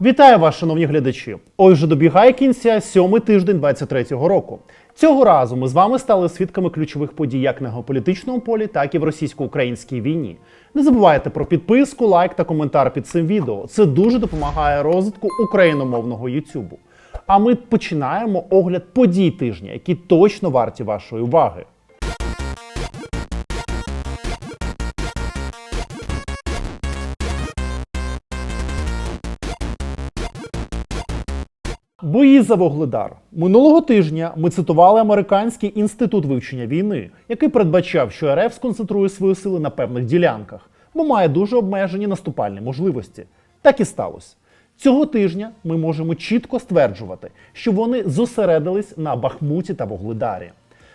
Вітаю вас, шановні глядачі! Ой вже добігає кінця сьомий тиждень 23-го року. Цього разу ми з вами стали свідками ключових подій як на геополітичному полі, так і в російсько-українській війні. Не забувайте про підписку, лайк та коментар під цим відео. Це дуже допомагає розвитку україномовного Ютубу. А ми починаємо огляд подій тижня, які точно варті вашої уваги. Бої за Вогледар минулого тижня ми цитували американський інститут вивчення війни, який передбачав, що РФ сконцентрує свої сили на певних ділянках, бо має дуже обмежені наступальні можливості. Так і сталося. Цього тижня ми можемо чітко стверджувати, що вони зосередились на Бахмуті та Вогледарі.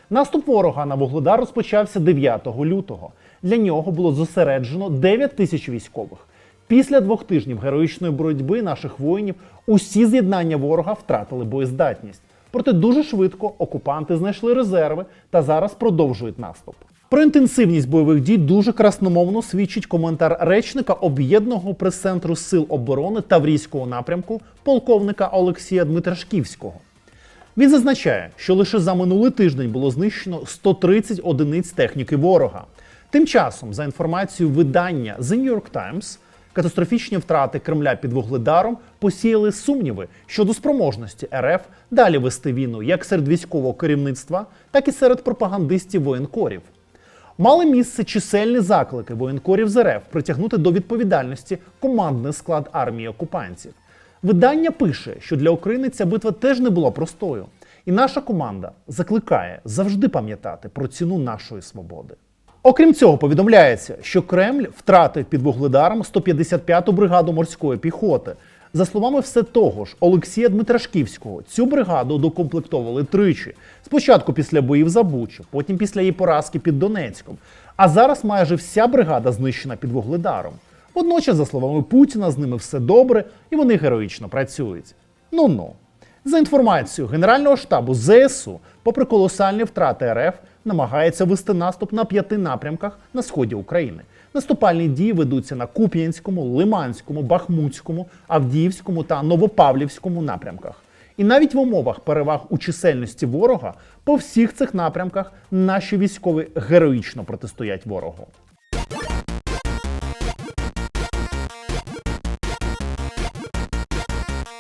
Наступ ворога на Вогледар розпочався 9 лютого. Для нього було зосереджено 9 тисяч військових. Після двох тижнів героїчної боротьби наших воїнів усі з'єднання ворога втратили боєздатність. Проте дуже швидко окупанти знайшли резерви та зараз продовжують наступ. Про інтенсивність бойових дій дуже красномовно свідчить коментар речника об'єднаного прес-центру сил оборони Таврійського напрямку полковника Олексія Дмитрашківського. Він зазначає, що лише за минулий тиждень було знищено 130 одиниць техніки ворога. Тим часом, за інформацією видання The New York Times, катастрофічні втрати Кремля під Вугледаром посіяли сумніви щодо спроможності РФ далі вести війну як серед військового керівництва, так і серед пропагандистів воєнкорів. Мали місце чисельні заклики воєнкорів з РФ притягнути до відповідальності командний склад армії окупантів. Видання пише, що для України ця битва теж не була простою, і наша команда закликає завжди пам'ятати про ціну нашої свободи. Окрім цього, повідомляється, що Кремль втратив під Вугледаром 155-ту бригаду морської піхоти. За словами все того ж Олексія Дмитрашківського, цю бригаду докомплектовували тричі: спочатку після боїв за Бучу, потім після її поразки під Донецьком. А зараз майже вся бригада знищена під Вугледаром. Водночас, за словами Путіна, з ними все добре і вони героїчно працюють. Ну ну. За інформацією Генерального штабу ЗСУ, попри колосальні втрати РФ, намагається вести наступ на п'яти напрямках на сході України. Наступальні дії ведуться на Куп'янському, Лиманському, Бахмутському, Авдіївському та Новопавлівському напрямках. І навіть в умовах переваг у чисельності ворога по всіх цих напрямках наші військові героїчно протистоять ворогу.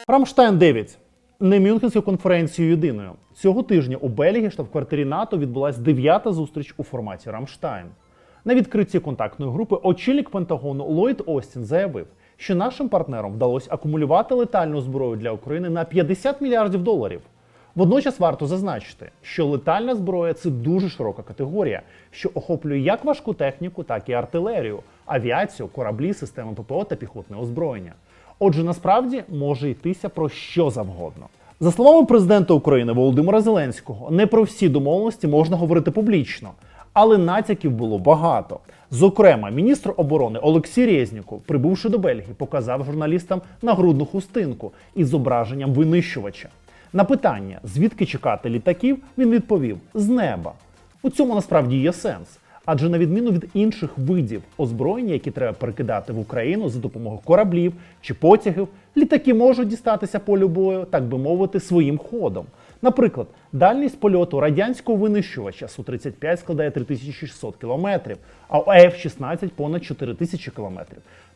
Рамштайн 9 не Мюнхенською конференцією єдиною. Цього тижня у Бельгії, штаб-квартирі НАТО, відбулася дев'ята зустріч у форматі Рамштайн. На відкритті контактної групи очільник Пентагону Ллойд Остін заявив, що нашим партнерам вдалося акумулювати летальну зброю для України на 50 мільярдів доларів. Водночас варто зазначити, що летальна зброя це дуже широка категорія, що охоплює як важку техніку, так і артилерію, авіацію, кораблі, системи ППО та піхотне озброєння. Отже, насправді може йтися про що завгодно. За словами президента України Володимира Зеленського, не про всі домовленості можна говорити публічно, але натяків було багато. Зокрема, міністр оборони Олексій Резніков, прибувши до Бельгії, показав журналістам нагрудну хустинку із зображенням винищувача. На питання, звідки чекати літаків, він відповів: з неба. У цьому насправді є сенс. Адже на відміну від інших видів озброєння, які треба перекидати в Україну за допомогою кораблів чи потягів, літаки можуть дістатися полю бою, так би мовити, своїм ходом. Наприклад, дальність польоту радянського винищувача Су-35 складає 3600 км, а у F-16 понад 4000 км.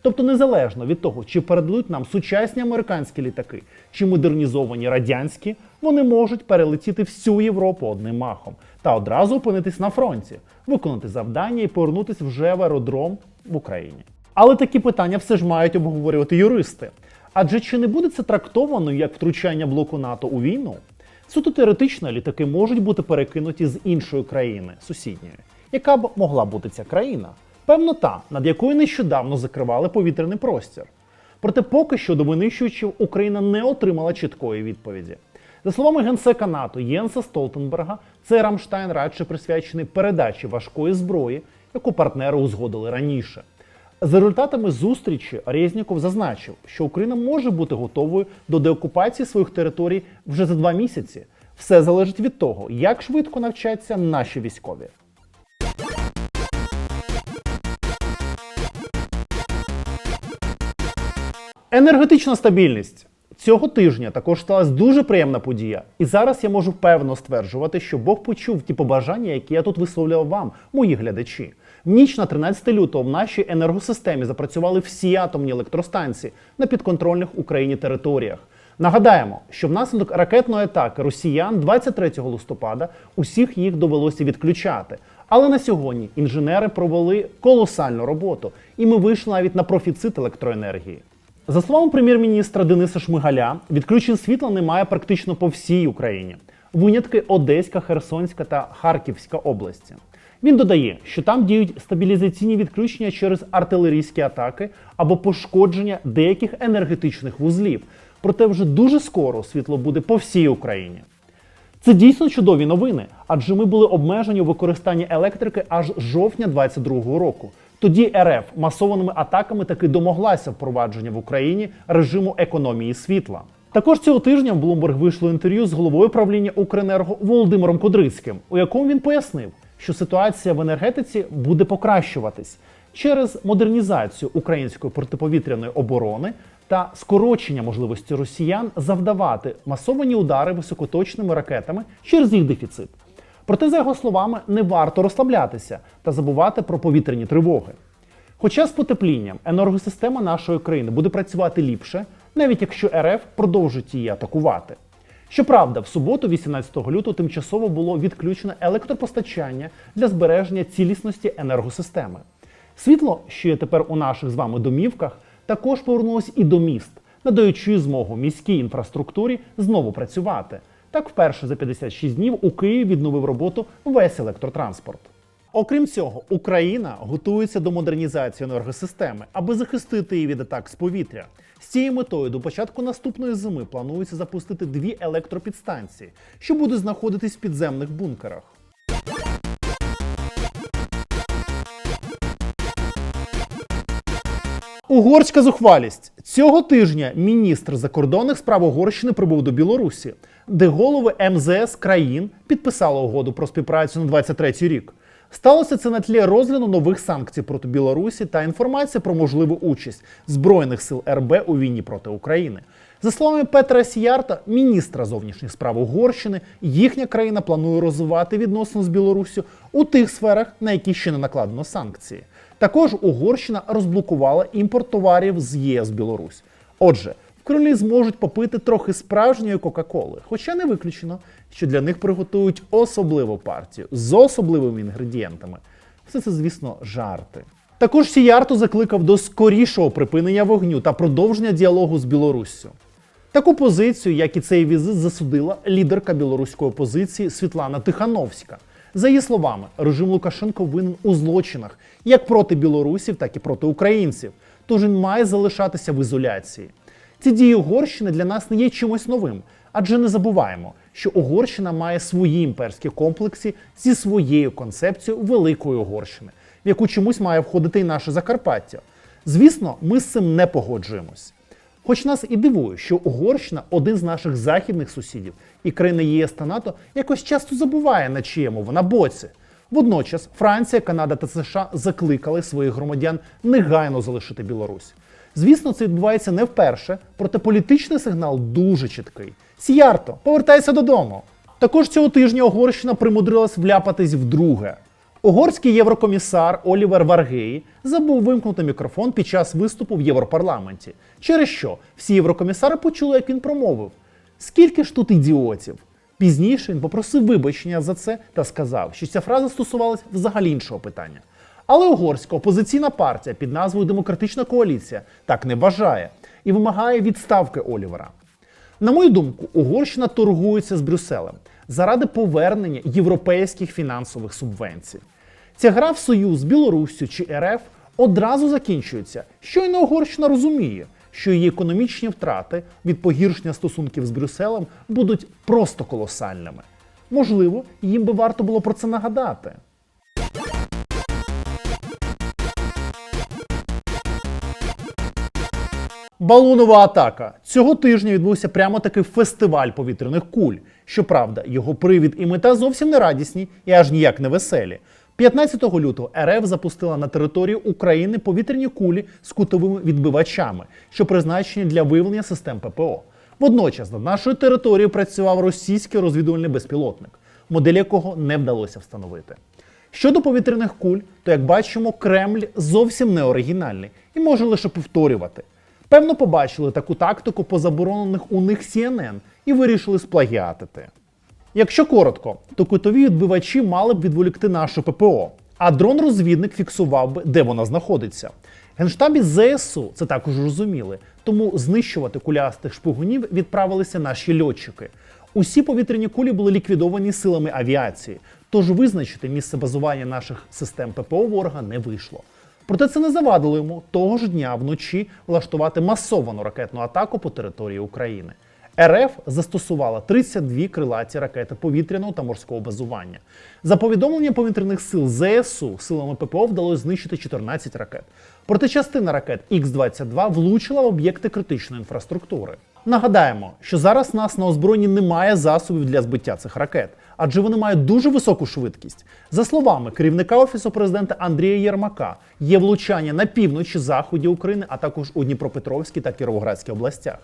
Тобто, незалежно від того, чи передадуть нам сучасні американські літаки, чи модернізовані радянські, вони можуть перелетіти всю Європу одним махом та одразу опинитись на фронті, виконати завдання і повернутися вже в аеродром в Україні. Але такі питання все ж мають обговорювати юристи. Адже чи не буде це трактовано як втручання блоку НАТО у війну? Суто теоретично літаки можуть бути перекинуті з іншої країни сусідньої. Яка б могла бути ця країна? Певно, та, над якою нещодавно закривали повітряний простір. Проте поки що до винищувачів Україна не отримала чіткої відповіді. За словами генсека НАТО Єнса Столтенберга, цей Рамштайн радше присвячений передачі важкої зброї, яку партнери узгодили раніше. За результатами зустрічі Резніков зазначив, що Україна може бути готовою до деокупації своїх територій вже за два місяці. Все залежить від того, як швидко навчаться наші військові. Енергетична стабільність. Цього тижня також сталася дуже приємна подія. І зараз я можу впевнено стверджувати, що Бог почув ті побажання, які я тут висловлював вам, мої глядачі. В ніч на 13 лютого в нашій енергосистемі запрацювали всі атомні електростанції на підконтрольних Україні територіях. Нагадаємо, що внаслідок ракетної атаки росіян 23 листопада усіх їх довелося відключати. Але на сьогодні інженери провели колосальну роботу, і ми вийшли навіть на профіцит електроенергії. За словами прем'єр-міністра Дениса Шмигаля, відключень світла немає практично по всій Україні. Винятки Одеська, Херсонська та Харківська області. Він додає, що там діють стабілізаційні відключення через артилерійські атаки або пошкодження деяких енергетичних вузлів. Проте вже дуже скоро світло буде по всій Україні. Це дійсно чудові новини, адже ми були обмежені у використанні електрики аж з жовтня 2022 року. Тоді РФ масованими атаками таки домоглася впровадження в Україні режиму економії світла. Також цього тижня в Bloomberg вийшло інтерв'ю з головою правління Укренерго Володимиром Кудрицьким, у якому він пояснив, що ситуація в енергетиці буде покращуватись через модернізацію української протиповітряної оборони та скорочення можливості росіян завдавати масовані удари високоточними ракетами через їх дефіцит. Проте, за його словами, не варто розслаблятися та забувати про повітряні тривоги. Хоча з потеплінням енергосистема нашої країни буде працювати ліпше, навіть якщо РФ продовжить її атакувати. Щоправда, в суботу, 18 лютого, тимчасово було відключено електропостачання для збереження цілісності енергосистеми. Світло, що є тепер у наших з вами домівках, також повернулось і до міст, надаючи змогу міській інфраструктурі знову працювати. Так, вперше за 56 днів у Києві відновив роботу весь електротранспорт. Окрім цього, Україна готується до модернізації енергосистеми, аби захистити її від атак з повітря. З цією метою до початку наступної зими планується запустити дві електропідстанції, що будуть знаходитись в підземних бункерах. Угорська зухвалість цього тижня міністр закордонних справ Угорщини прибув до Білорусі, де голови МЗС країн підписали угоду про співпрацю на 23-й рік. Сталося це на тлі розгляду нових санкцій проти Білорусі та інформація про можливу участь збройних сил РБ у війні проти України. За словами Петра Сіярта, міністра зовнішніх справ Угорщини, їхня країна планує розвивати відносини з Білоруссю у тих сферах, на які ще не накладено санкції. Також Угорщина розблокувала імпорт товарів з ЄС Білорусь. Отже, в Кремлі зможуть попити трохи справжньої Кока-Коли, хоча не виключено, що для них приготують особливу партію з особливими інгредієнтами. Все це, звісно, жарти. Також Сіярто закликав до скорішого припинення вогню та продовження діалогу з Білоруссю. Таку позицію, як і цей візит, засудила лідерка білоруської опозиції Світлана Тихановська. За її словами, режим Лукашенко винен у злочинах як проти білорусів, так і проти українців. Тож він має залишатися в ізоляції. Ці дії Угорщини для нас не є чимось новим, адже не забуваємо, що Угорщина має свої імперські комплекси зі своєю концепцією Великої Угорщини, в яку чомусь має входити і наше Закарпаття. Звісно, ми з цим не погоджуємось. Хоч нас і дивує, що Угорщина один з наших західних сусідів, і країни ЄС та НАТО якось часто забуває, на чиєму вона боці. Водночас Франція, Канада та США закликали своїх громадян негайно залишити Білорусь. Звісно, це відбувається не вперше, проте політичний сигнал дуже чіткий. Сіярто, повертайся додому. Також цього тижня Угорщина примудрилась вляпатись вдруге. Угорський єврокомісар Олівер Варгей забув вимкнути мікрофон під час виступу в Європарламенті, через що всі єврокомісари почули, як він промовив: Скільки ж тут ідіотів? Пізніше він попросив вибачення за це та сказав, що ця фраза стосувалась взагалі іншого питання. Але угорська опозиційна партія під назвою Демократична коаліція так не вважає і вимагає відставки Олівера. На мою думку, Угорщина торгується з Брюсселем заради повернення європейських фінансових субвенцій. Ця гра в союз з Білоруссю чи РФ одразу закінчується. Щойно Угорщина розуміє, що її економічні втрати від погіршення стосунків з Брюсселем будуть просто колосальними. Можливо, їм би варто було про це нагадати. Балунова атака. Цього тижня відбувся прямо такий фестиваль повітряних куль. Щоправда, його привід і мета зовсім не радісні і аж ніяк не веселі. 15 лютого РФ запустила на територію України повітряні кулі з кутовими відбивачами, що призначені для виявлення систем ППО. Водночас над нашою територією працював російський розвідувальний безпілотник, модель якого не вдалося встановити. Щодо повітряних куль, то як бачимо, Кремль зовсім не оригінальний і може лише повторювати. Певно, побачили таку тактику по заборонених у них CNN і вирішили сплагіатити. Якщо коротко, то кутові відбивачі мали б відволікти наше ППО, а дрон-розвідник фіксував би, де вона знаходиться. Генштабі ЗСУ це також розуміли, тому знищувати кулястих шпигунів відправилися наші льотчики. Усі повітряні кулі були ліквідовані силами авіації, тож визначити місце базування наших систем ППО ворога не вийшло. Проте це не завадило йому того ж дня вночі влаштувати масовану ракетну атаку по території України. РФ застосувала 32 крилаті ракети повітряного та морського базування. За повідомленням повітряних сил ЗСУ силами ППО вдалося знищити 14 ракет. Проте частина ракет Х-22 влучила в об'єкти критичної інфраструктури. Нагадаємо, що зараз нас на озброєнні немає засобів для збиття цих ракет, адже вони мають дуже високу швидкість. За словами керівника офісу президента Андрія Єрмака, є влучання на півночі, заході України, а також у Дніпропетровській та Кіровоградській областях.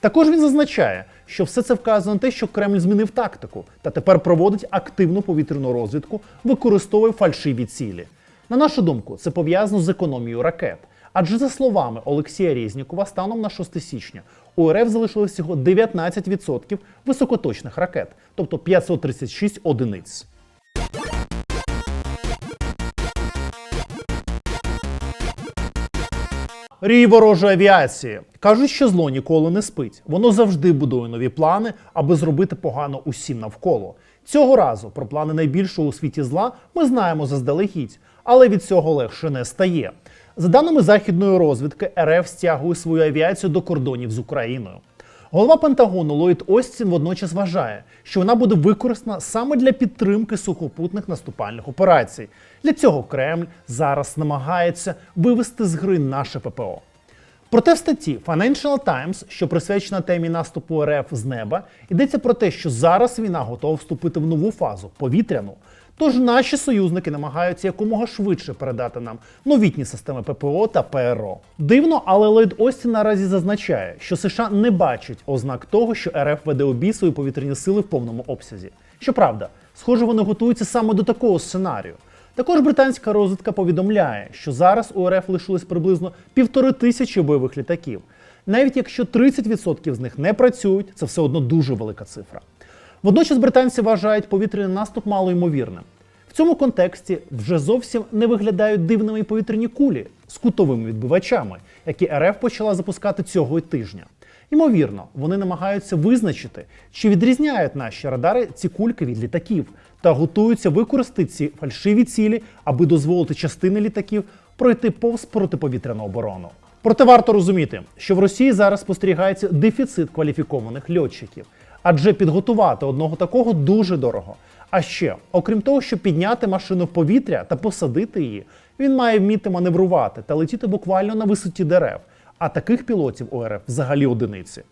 Також він зазначає, що все це вказує на те, що Кремль змінив тактику та тепер проводить активну повітряну розвідку, використовує фальшиві цілі. На нашу думку, це пов'язано з економією ракет. Адже за словами Олексія Резнікова, станом на 6 січня у РФ залишилось всього 19% високоточних ракет, тобто 536 одиниць. Рій ворожої авіації. Кажуть, що зло ніколи не спить. Воно завжди будує нові плани, аби зробити погано усім навколо. Цього разу про плани найбільшого у світі зла ми знаємо заздалегідь, але від цього легше не стає. За даними західної розвідки, РФ стягує свою авіацію до кордонів з Україною. Голова Пентагону Ллойд Остін водночас вважає, що вона буде використана саме для підтримки сухопутних наступальних операцій. Для цього Кремль зараз намагається вивести з гри наше ППО. Проте в статті Financial Times, що присвячена темі наступу РФ з неба, йдеться про те, що зараз війна готова вступити в нову фазу повітряну. Тож наші союзники намагаються якомога швидше передати нам новітні системи ППО та ПРО. Дивно, але Ллойд Остін наразі зазначає, що США не бачать ознак того, що РФ веде у бій свої повітряні сили в повному обсязі. Щоправда, схоже, вони готуються саме до такого сценарію. Також британська розвідка повідомляє, що зараз у РФ лишилось приблизно півтори тисячі бойових літаків. Навіть якщо 30% з них не працюють, це все одно дуже велика цифра. Водночас британці вважають повітряний наступ малоймовірним. В цьому контексті вже зовсім не виглядають дивними повітряні кулі з кутовими відбивачами, які РФ почала запускати цього тижня. Ймовірно, вони намагаються визначити, чи відрізняють наші радари ці кульки від літаків, та готуються використати ці фальшиві цілі, аби дозволити частини літаків пройти повз протиповітряну оборону. Проте варто розуміти, що в Росії зараз спостерігається дефіцит кваліфікованих льотчиків, адже підготувати одного такого дуже дорого. А ще, окрім того, щоб підняти машину в повітря та посадити її, він має вміти маневрувати та летіти буквально на висоті дерев. А таких пілотів у РФ взагалі одиниці.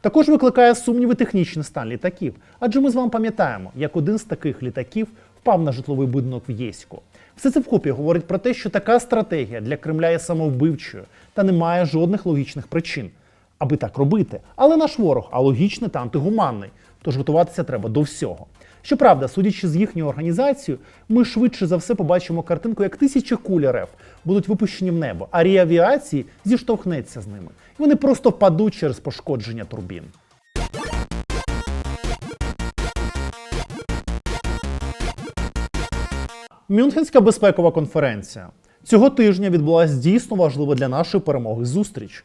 Також викликає сумніви технічний стан літаків, адже ми з вами пам'ятаємо, як один з таких літаків впав на житловий будинок в Єську. Все це вкупі говорить про те, що така стратегія для Кремля є самовбивчою та не має жодних логічних причин, аби так робити. Але наш ворог алогічний та антигуманний, тож готуватися треба до всього. Щоправда, судячи з їхньою організацією, ми швидше за все побачимо картинку, як тисячі куль РФ будуть випущені в небо, а рій авіації зіштовхнеться з ними. І вони просто впадуть через пошкодження турбін. Мюнхенська безпекова конференція цього тижня відбулася дійсно важлива для нашої перемоги зустріч.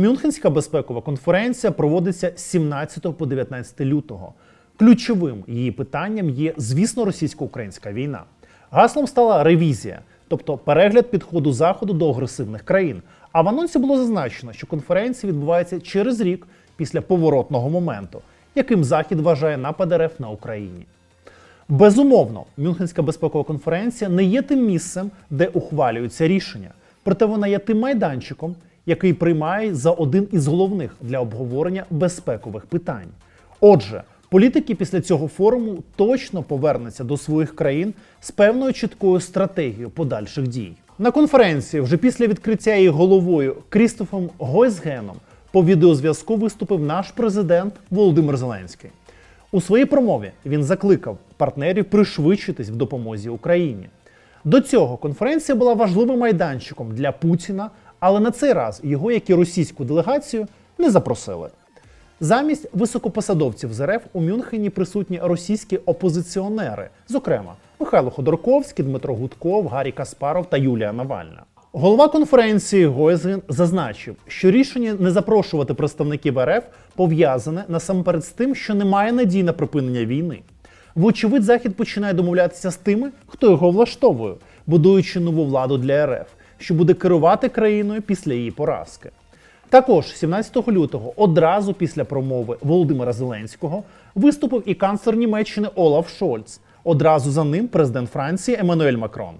Мюнхенська безпекова конференція проводиться з 17 по 19 лютого. Ключовим її питанням є, звісно, російсько-українська війна. Гаслом стала ревізія, тобто перегляд підходу заходу до агресивних країн. А в анонсі було зазначено, що конференція відбувається через рік після поворотного моменту, яким Захід вважає напад РФ на Україні. Безумовно, Мюнхенська безпекова конференція не є тим місцем, де ухвалюються рішення, проте вона є тим майданчиком, який приймає за один із головних для обговорення безпекових питань. Отже, Політики після цього форуму точно повернуться до своїх країн з певною чіткою стратегією подальших дій. На конференції, вже після відкриття її головою Крістофом Гойсгеном, по відеозв'язку виступив наш президент Володимир Зеленський. У своїй промові він закликав партнерів пришвидшитись в допомозі Україні. До цього конференція була важливим майданчиком для Путіна, але на цей раз його, як і російську делегацію, не запросили. Замість високопосадовців з РФ у Мюнхені присутні російські опозиціонери, зокрема Михайло Ходорковський, Дмитро Гудков, Гаррі Каспаров та Юлія Навальна. Голова конференції Гойзген зазначив, що рішення не запрошувати представників РФ пов'язане насамперед з тим, що немає надій на припинення війни. Вочевидь, Захід починає домовлятися з тими, хто його влаштовує, будуючи нову владу для РФ, що буде керувати країною після її поразки. Також 17 лютого, одразу після промови Володимира Зеленського, виступив і канцлер Німеччини Олаф Шольц. Одразу за ним президент Франції Еммануель Макрон.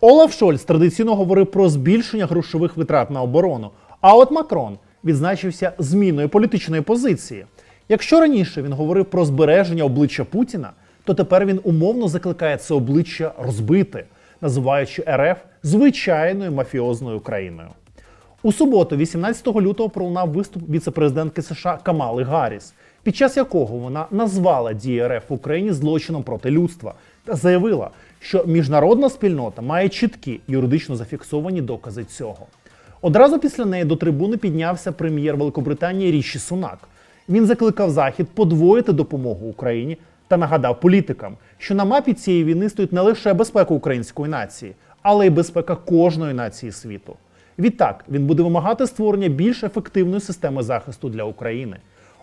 Олаф Шольц традиційно говорив про збільшення грошових витрат на оборону. А от Макрон відзначився зміною політичної позиції. Якщо раніше він говорив про збереження обличчя Путіна, то тепер він умовно закликає це обличчя розбити, називаючи РФ звичайною мафіозною країною. У суботу, 18 лютого, пролунав виступ віцепрезидентки США Камали Гарріс, під час якого вона назвала дії РФ в Україні злочином проти людства та заявила, що міжнародна спільнота має чіткі юридично зафіксовані докази цього. Одразу після неї до трибуни піднявся прем'єр Великобританії Ріші Сунак. Він закликав Захід подвоїти допомогу Україні та нагадав політикам, що на мапі цієї війни стоїть не лише безпека української нації, але й безпека кожної нації світу. Відтак він буде вимагати створення більш ефективної системи захисту для України.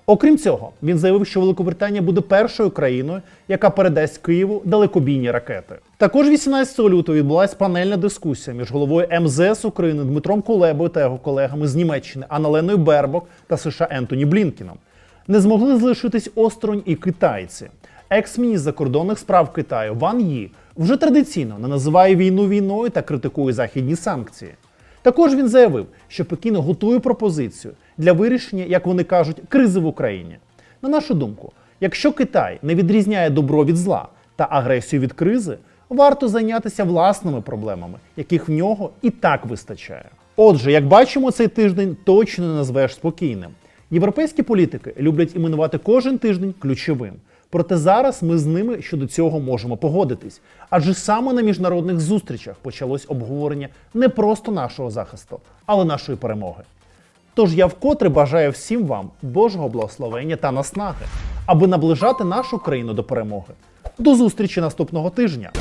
Окрім цього, він заявив, що Великобританія буде першою країною, яка передасть Києву далекобійні ракети. Також 18 лютого відбулася панельна дискусія між головою МЗС України Дмитром Кулебою та його колегами з Німеччини Аналеною Бербок та США Ентоні Блінкіном. Не змогли залишитись осторонь і китайці. Екс-міністр закордонних справ Китаю Ван Ї вже традиційно не називає війну війною та критикує західні санкції. Також він заявив, що Пекін готує пропозицію для вирішення, як вони кажуть, кризи в Україні. На нашу думку, якщо Китай не відрізняє добро від зла та агресію від кризи, варто зайнятися власними проблемами, яких в нього і так вистачає. Отже, як бачимо, цей тиждень точно не назвеш спокійним. Європейські політики люблять іменувати кожен тиждень ключовим. Проте зараз ми з ними щодо цього можемо погодитись. Адже саме на міжнародних зустрічах почалось обговорення не просто нашого захисту, але нашої перемоги. Тож я вкотре бажаю всім вам Божого благословення та наснаги, аби наближати нашу країну до перемоги. До зустрічі наступного тижня!